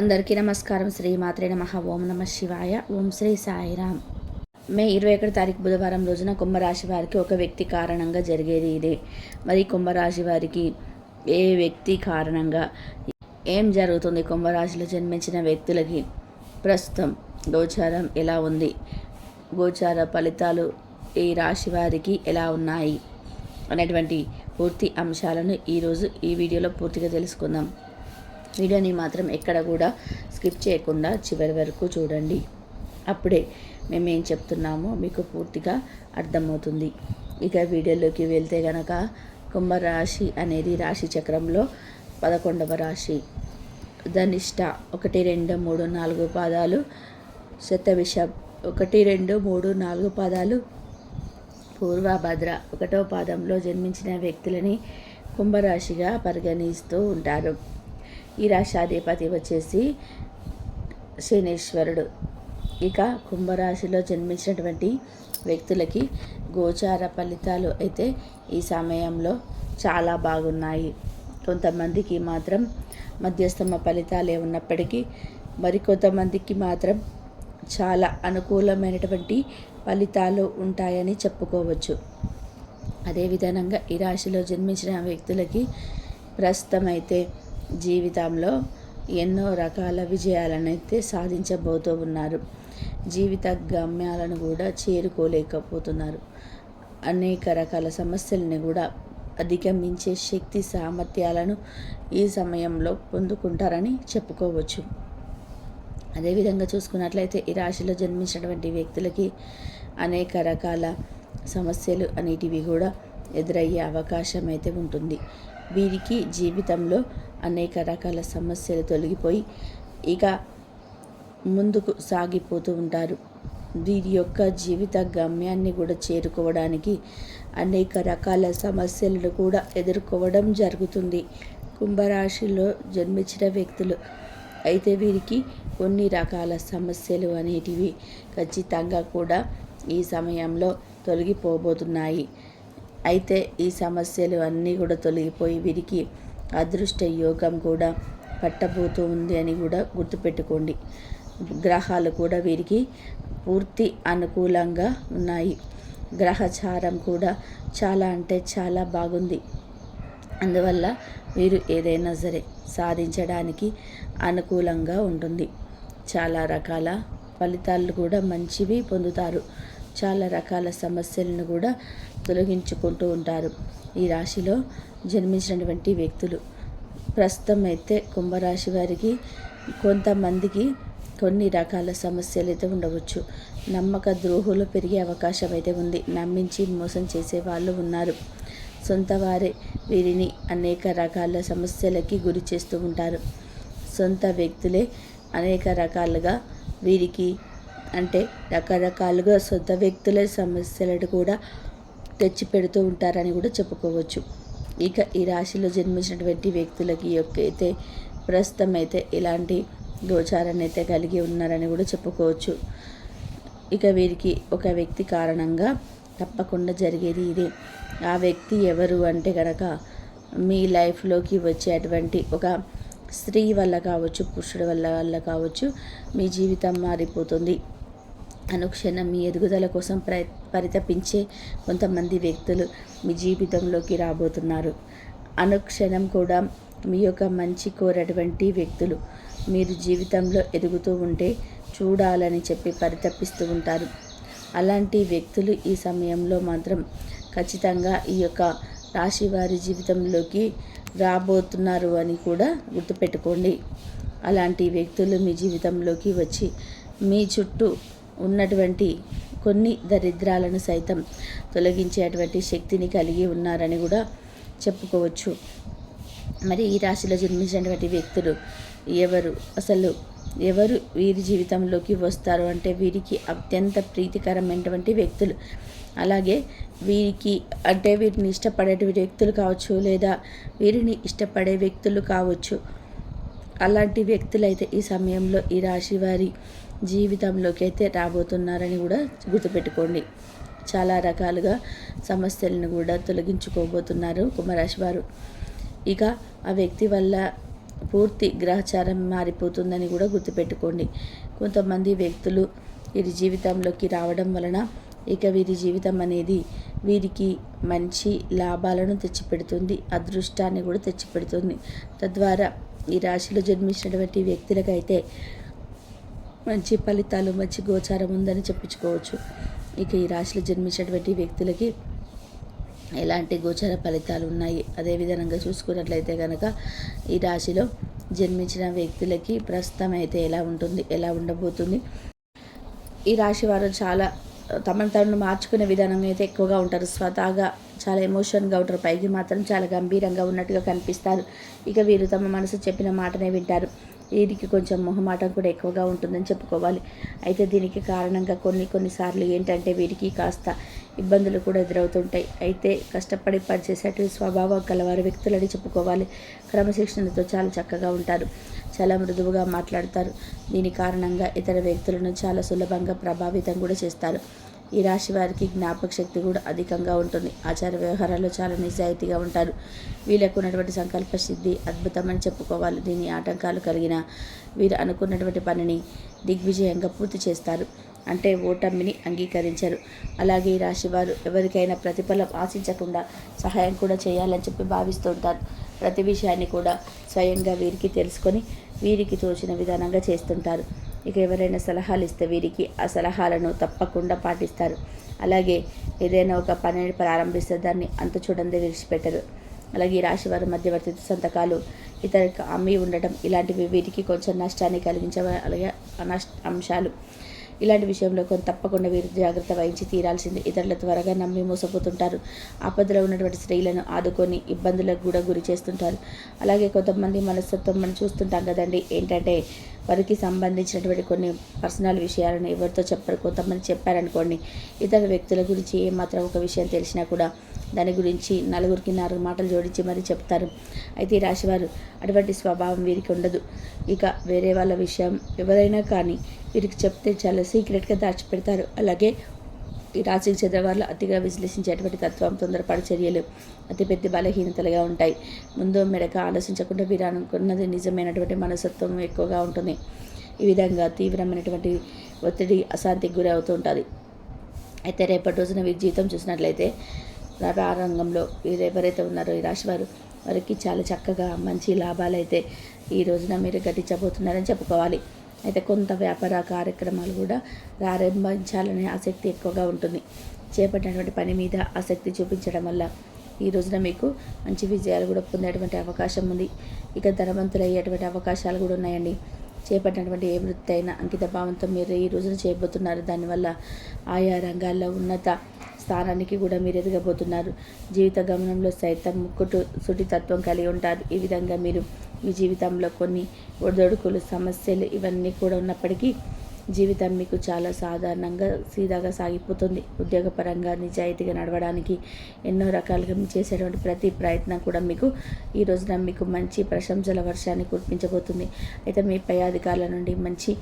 అందరికీ నమస్కారం. శ్రీ మాత్రే నమ. ఓం నమ శివాయ. ఓం శ్రీ సాయిరామ్ మే ఇరవై ఒకటి తారీఖు బుధవారం రోజున కుంభరాశి వారికి ఒక వ్యక్తి కారణంగా జరిగేది ఇదే. మరి కుంభరాశి వారికి ఏ వ్యక్తి కారణంగా ఏం జరుగుతుంది? కుంభరాశిలో జన్మించిన వ్యక్తులకి ప్రస్తుతం గోచారం ఎలా ఉంది? గోచార ఫలితాలు ఈ రాశి వారికి ఎలా ఉన్నాయి? అనేటువంటి పూర్తి అంశాలను ఈరోజు ఈ వీడియోలో పూర్తిగా తెలుసుకుందాం. వీడియోని మాత్రం ఎక్కడ కూడా స్కిప్ చేయకుండా చివరి వరకు చూడండి. అప్పుడే మేము ఏం చెప్తున్నామో మీకు పూర్తిగా అర్థమవుతుంది. ఇక వీడియోలోకి వెళ్తే గనక కుంభరాశి అనేది రాశి చక్రంలో పదకొండవ రాశి. ధనిష్ట ఒకటి రెండు మూడు నాలుగు పాదాలు. శతవిష ఒకటి రెండు మూడు నాలుగు పాదాలు. పూర్వభద్ర ఒకటో పాదంలో జన్మించిన వ్యక్తులని కుంభరాశిగా పరిగణిస్తూ ఉంటారు. ఈ రాశాధిపతి వచ్చేసి శనేశ్వరుడు. ఇక కుంభరాశిలో జన్మించినటువంటి వ్యక్తులకి గోచార ఫలితాలు అయితే ఈ సమయంలో చాలా బాగున్నాయి. కొంతమందికి మాత్రం మధ్యస్థమ ఫలితాలే ఉన్నప్పటికీ మరికొంతమందికి మాత్రం చాలా అనుకూలమైనటువంటి ఫలితాలు ఉంటాయని చెప్పుకోవచ్చు. అదేవిధంగా ఈ రాశిలో జన్మించిన వ్యక్తులకి ప్రస్తుతం అయితే జీవితంలో ఎన్నో రకాల విజయాలనైతే సాధించబోతూ ఉన్నారు. జీవిత గమ్యాలను కూడా చేరుకోలేకపోతున్నారు. అనేక రకాల సమస్యలని కూడా అధిగమించే శక్తి సామర్థ్యాలను ఈ సమయంలో పొందుకుంటారని చెప్పుకోవచ్చు. అదేవిధంగా చూసుకున్నట్లయితే ఈ రాశిలో జన్మించినటువంటి వ్యక్తులకి అనేక రకాల సమస్యలు అనేటివి కూడా ఎదురయ్యే అవకాశం అయితే ఉంటుంది. వీరికి జీవితంలో అనేక రకాల సమస్యలు తొలగిపోయి ఇక ముందుకు సాగిపోతూ ఉంటారు. వీరి యొక్క జీవిత గమ్యాన్ని కూడా చేరుకోవడానికి అనేక రకాల సమస్యలను కూడా ఎదుర్కోవడం జరుగుతుంది. కుంభరాశిలో జన్మించిన వ్యక్తులు అయితే వీరికి కొన్ని రకాల సమస్యలు అనేటివి ఖచ్చితంగా కూడా ఈ సమయంలో తొలగిపోబోతున్నాయి. అయితే ఈ సమస్యలు అన్నీ కూడా తొలగిపోయి వీరికి అదృష్ట యోగం కూడా పట్టబోతూ ఉంది అని కూడా గుర్తుపెట్టుకోండి. గ్రహాలు కూడా వీరికి పూర్తి అనుకూలంగా ఉన్నాయి. గ్రహచారం కూడా చాలా అంటే చాలా బాగుంది. అందువల్ల మీరు ఏదైనా సరే సాధించడానికి అనుకూలంగా ఉంటుంది. చాలా రకాల ఫలితాలు కూడా మంచివి పొందుతారు. చాలా రకాల సమస్యలను కూడా తొలగించుకుంటూ ఉంటారు. ఈ రాశిలో జన్మించినటువంటి వ్యక్తులు. ప్రస్తుతం అయితే కుంభరాశి వారికి కొంతమందికి కొన్ని రకాల సమస్యలు అయితే ఉండవచ్చు. నమ్మక ద్రోహులు పెరిగే అవకాశం అయితే ఉంది. నమ్మించి మోసం చేసే వాళ్ళు ఉన్నారు. సొంత వారే వీరిని అనేక రకాల సమస్యలకి గురి చేస్తూ ఉంటారు. సొంత వ్యక్తులే అనేక రకాలుగా వీరికి అంటే రకరకాలుగా సొంత వ్యక్తుల సమస్యలను కూడా తెచ్చిపెడుతూ ఉంటారని కూడా చెప్పుకోవచ్చు. ఇక ఈ రాశిలో జన్మించినటువంటి వ్యక్తులకి యొక్క అయితే ప్రస్తుతం అయితే ఇలాంటి గోచారాన్ని అయితే కలిగి ఉన్నారని కూడా చెప్పుకోవచ్చు. ఇక వీరికి ఒక వ్యక్తి కారణంగా తప్పకుండా జరిగేది ఇదే. ఆ వ్యక్తి ఎవరు అంటే కనుక మీ లైఫ్లోకి వచ్చేటువంటి ఒక స్త్రీ వల్ల కావచ్చు పురుషుడి వల్ల వల్ల కావచ్చు మీ జీవితం మారిపోతుంది. అనుక్షణం మీ ఎదుగుదల కోసం ప్ర పరితపించే కొంతమంది వ్యక్తులు మీ జీవితంలోకి రాబోతున్నారు. అనుక్షణం కూడా మీ యొక్క మంచి కోరటువంటి వ్యక్తులు. మీరు జీవితంలో ఎదుగుతూ ఉంటే చూడాలని చెప్పి పరితపిస్తూ ఉంటారు. అలాంటి వ్యక్తులు ఈ సమయంలో మాత్రం ఖచ్చితంగా ఈ యొక్క రాశి వారి జీవితంలోకి రాబోతున్నారు అని కూడా గుర్తుపెట్టుకోండి. అలాంటి వ్యక్తులు మీ జీవితంలోకి వచ్చి మీ చుట్టూ ఉన్నటువంటి కొన్ని దరిద్రాలను సైతం తొలగించేటువంటి శక్తిని కలిగి ఉన్నారని కూడా చెప్పుకోవచ్చు. మరి ఈ రాశిలో జన్మించినటువంటి వ్యక్తులు ఎవరు? అసలు ఎవరు వీరి జీవితంలోకి వస్తారు? అంటే వీరికి అత్యంత ప్రీతికరమైనటువంటి వ్యక్తులు. అలాగే వీరికి అంటే వీరిని ఇష్టపడేటువంటి వ్యక్తులు కావచ్చు లేదా వీరిని ఇష్టపడే వ్యక్తులు కావచ్చు. అలాంటి వ్యక్తులైతే ఈ సమయంలో ఈ రాశి వారి జీవితంలోకి అయితే రాబోతున్నారని కూడా గుర్తుపెట్టుకోండి. చాలా రకాలుగా సమస్యలను కూడా తొలగించుకోబోతున్నారు కుంభరాశి వారు ఇక ఆ వ్యక్తి వల్ల పూర్తి గ్రహచారం మారిపోతుందని కూడా గుర్తుపెట్టుకోండి. కొంతమంది వ్యక్తులు వీరి జీవితంలోకి రావడం వలన ఇక వీరి జీవితం అనేది వీరికి మంచి లాభాలను తెచ్చిపెడుతుంది అదృష్టాన్ని కూడా తెచ్చిపెడుతుంది. తద్వారా ఈ రాశిలో జన్మించినటువంటి వ్యక్తులకైతే మంచి ఫలితాలు మంచి గోచారం ఉందని చెప్పించుకోవచ్చు ఇక ఈ రాశిలో జన్మించినటువంటి వ్యక్తులకి ఎలాంటి గోచర ఫలితాలు ఉన్నాయి? అదేవిధంగా చూసుకున్నట్లయితే కనుక ఈ రాశిలో జన్మించిన వ్యక్తులకి ప్రస్తుతం అయితే ఎలా ఉంటుంది? ఎలా ఉండబోతుంది? ఈ రాశి వారు చాలా తమను తమను మార్చుకునే విధానం అయితే ఎక్కువగా ఉంటారు. స్వతహాగా చాలా ఎమోషన్గా ఉంటారు. పైకి మాత్రం చాలా గంభీరంగా ఉన్నట్టుగా కనిపిస్తారు. ఇక వీరు తమ మనసు చెప్పిన మాటనే వింటారు. వీరికి కొంచెం మొహమాటం కూడా ఎక్కువగా ఉంటుందని చెప్పుకోవాలి. అయితే దీనికి కారణంగా కొన్ని కొన్నిసార్లు ఏంటంటే వీరికి కాస్త ఇబ్బందులు కూడా ఎదురవుతుంటాయి. అయితే కష్టపడి పనిచేసేటువంటి స్వభావం గలవారు వ్యక్తులని చెప్పుకోవాలి. క్రమశిక్షణతో చాలా చక్కగా ఉంటారు. చాలా మృదువుగా మాట్లాడతారు. దీని కారణంగా ఇతర వ్యక్తులను చాలా సులభంగా ప్రభావితం కూడా చేస్తారు. ఈ రాశి వారికి జ్ఞాపక శక్తి కూడా అధికంగా ఉంటుంది. ఆచార వ్యవహారాల్లో చాలా నిజాయితీగా ఉంటారు. వీళ్ళకు ఉన్నటువంటి సంకల్ప సిద్ధి అద్భుతమని చెప్పుకోవాలి. దీని ఆటంకాలు కలిగిన వీరు అనుకున్నటువంటి పనిని దిగ్విజయంగా పూర్తి చేస్తారు. అంటే ఓటమిని అంగీకరించరు. అలాగే ఈ రాశి వారు ఎవరికైనా ప్రతిఫలం ఆశించకుండా సహాయం కూడా చేయాలని చెప్పి భావిస్తూ ఉంటారు ప్రతి విషయాన్ని కూడా స్వయంగా వీరికి తెలుసుకొని వీరికి తోచిన విధానంగా చేస్తుంటారు. ఇక ఎవరైనా సలహాలు ఇస్తే వీరికి ఆ సలహాలను తప్పకుండా పాటిస్తారు. అలాగే ఏదైనా ఒక పనిని ప్రారంభిస్తే దాన్ని అంత చూడండి విడిచిపెట్టరు. అలాగే ఈ రాశి వారి మధ్యవర్తి సంతకాలు ఇతరులకు అమ్మి ఉండటం ఇలాంటివి వీరికి కొంచెం నష్టాన్ని కలిగించే అలాగే నష్ట అంశాలు. ఇలాంటి విషయంలో కొంత తప్పకుండా వీరు జాగ్రత్త వహించి తీరాల్సింది. ఇతరుల త్వరగా నమ్మి మోసపోతుంటారు. ఆపదలో ఉన్నటువంటి స్త్రీలను ఆదుకొని ఇబ్బందులకు కూడా గురి చేస్తుంటారు. అలాగే కొంతమంది మనస్తత్వం మనం చూస్తుంటాం కదండి. ఏంటంటే వారికి సంబంధించినటువంటి కొన్ని పర్సనల్ విషయాలను ఎవరితో చెప్పరు. కొంతమంది చెప్పారనుకోండి ఇతర వ్యక్తుల గురించి ఏమాత్రం ఒక విషయం తెలిసినా కూడా దాని గురించి నలుగురికి నాలుగు మాటలు జోడించి మరీ చెప్తారు. అయితే ఈ రాశివారు అటువంటి స్వభావం వీరికి ఉండదు. ఇక వేరే వాళ్ళ విషయం ఎవరైనా కానీ వీరికి చెప్తే చాలా సీక్రెట్గా దాచిపెడతారు. అలాగే ఈ రాశికి చెందిన వాళ్ళు అతిగా విశ్లేషించేటువంటి తత్వం తొందరపడి చర్యలు అతిపెద్ద బలహీనతలుగా ఉంటాయి. ముందు మెడక ఆలోచించకుండా వీరు అనుకున్నది నిజమైనటువంటి మనసత్వం ఎక్కువగా ఉంటుంది. ఈ విధంగా తీవ్రమైనటువంటి ఒత్తిడి అశాంతికి గురి అవుతూ ఉంటుంది. అయితే రేపటి రోజున వీరి జీవితం చూసినట్లయితే వ్యాపార రంగంలో వీరు ఎవరైతే ఉన్నారో ఈ రాశి వారు వారికి చాలా చక్కగా మంచి లాభాలు అయితే ఈ రోజున మీరు గట్టించబోతున్నారని చెప్పుకోవాలి. అయితే కొంత వ్యాపార కార్యక్రమాలు కూడా ప్రారంభించాలనే ఆసక్తి ఎక్కువగా ఉంటుంది. చేపట్టినటువంటి పని మీద ఆసక్తి చూపించడం వల్ల ఈ రోజున మీకు మంచి విజయాలు కూడా పొందేటువంటి అవకాశం ఉంది. ఇక ధనవంతులు అయ్యేటువంటి అవకాశాలు కూడా ఉన్నాయండి. చేపట్టినటువంటి ఏ వృత్తి అయినా అంకిత భావంతో మీరు ఈ రోజున చేయబోతున్నారు. దానివల్ల ఆయా రంగాల్లో ఉన్నత స్థానానికి కూడా మీరు ఎదగబోతున్నారు. జీవిత గమనంలో సైతం ముక్కుటు సుటితత్వం కలిగి ఉంటారు. ఈ విధంగా మీరు మీ జీవితంలో కొన్ని ఒడిదొడుకులు సమస్యలు ఇవన్నీ కూడా ఉన్నప్పటికీ జీవితం మీకు చాలా సాధారణంగా సీదాగా సాగిపోతుంది. ఉద్యోగపరంగా నిజాయితీగా నడవడానికి ఎన్నో రకాలుగా మీరు చేసేటువంటి ప్రతి ప్రయత్నం కూడా మీకు ఈ రోజున మీకు మంచి ప్రశంసల వర్షాన్ని కురిపించబోతుంది. అయితే మీ పై అధికారుల నుండి మంచి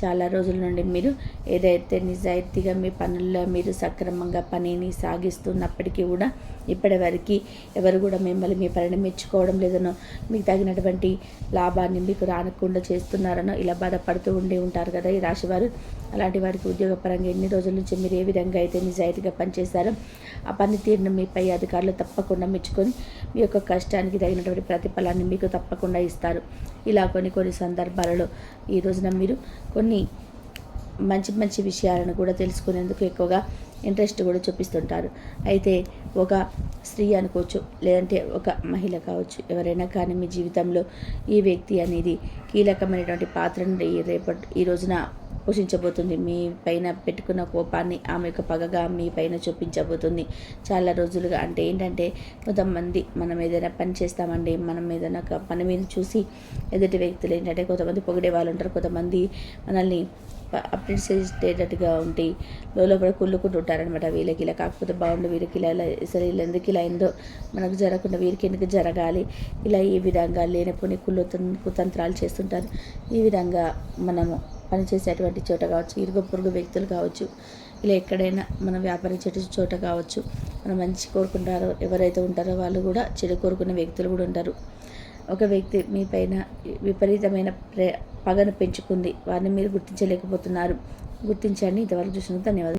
చాలా రోజుల నుండి మీరు ఏదైతే నిజాయితీగా మీ పనుల్లో మీరు సక్రమంగా పనిని సాగిస్తున్నప్పటికీ కూడా ఇప్పటివరకు ఎవరు కూడా మిమ్మల్ని మీ పనిని మెచ్చుకోవడం లేదనో మీకు తగినటువంటి లాభాన్ని మీకు రానకుండా చేస్తున్నారనో ఇలా బాధపడుతూ ఉండి ఉంటారు కదా ఈ రాశివారు. అలాంటి వారికి ఉద్యోగపరంగా ఎన్ని రోజుల నుంచి మీరు ఏ విధంగా అయితే నిజాయితీగా పనిచేస్తారో ఆ పనితీరును మీపై అధికారులు తప్పకుండా మెచ్చుకొని మీ యొక్క కష్టానికి తగినటువంటి ప్రతిఫలాన్ని మీకు తప్పకుండా ఇస్తారు. ఇలా కొన్ని కొన్ని సందర్భాలలో ఈ రోజున మీరు కొన్ని మంచి మంచి విషయాలను కూడా తెలుసుకునేందుకు ఎక్కువగా ఇంట్రెస్ట్ కూడా చూపిస్తుంటారు. అయితే ఒక స్త్రీ అనుకోవచ్చు లేదంటే ఒక మహిళ కావచ్చు ఎవరైనా కానీ మీ జీవితంలో ఈ వ్యక్తి అనేది కీలకమైనటువంటి పాత్రను రేపటి ఈ రోజున పోషించబోతుంది. మీ పైన పెట్టుకున్న కోపాన్ని ఆమె యొక్క పగగా మీ పైన చూపించబోతుంది. చాలా రోజులుగా అంటే ఏంటంటే కొంతమంది మనం ఏదైనా పని చేస్తామండి మనం ఏదైనా ఒక పని మీద చూసి ఎదుటి వ్యక్తులు ఏంటంటే కొంతమంది పొగిడే వాళ్ళు ఉంటారు కొంతమంది మనల్ని అప్రిషియేటెడ్గా ఉండి లోపల కుళ్ళుకుంటూ ఉంటారనమాట వీళ్ళకి ఇలా కాకపోతే బాగుండు వీరికి ఇలా ఇలా సరే వీళ్ళు ఎందుకు ఇలా అయిందో మనకు జరగకుండా వీరికి ఎందుకు జరగాలి? ఇలా ఈ విధంగా లేనప్పుడు కుళ్ళు కుతంత్రాలు చేస్తుంటారు. ఈ విధంగా మనము పనిచేసేటువంటి చోట కావచ్చు ఇరుగు పొరుగు వ్యక్తులు కావచ్చు ఇలా ఎక్కడైనా మనం వ్యాపారించే చోట కావచ్చు మనం మంచి కోరుకుంటారో ఎవరైతే ఉంటారో వాళ్ళు కూడా చెడు కోరుకునే వ్యక్తులు కూడా ఉంటారు. ఒక వ్యక్తి మీ పైన విపరీతమైన ప్రే పగను పెంచుకుంది వారిని మీరు గుర్తించలేకపోతున్నారు. గుర్తించండి ఇంతవరకు చూసినందుకు ధన్యవాదాలు.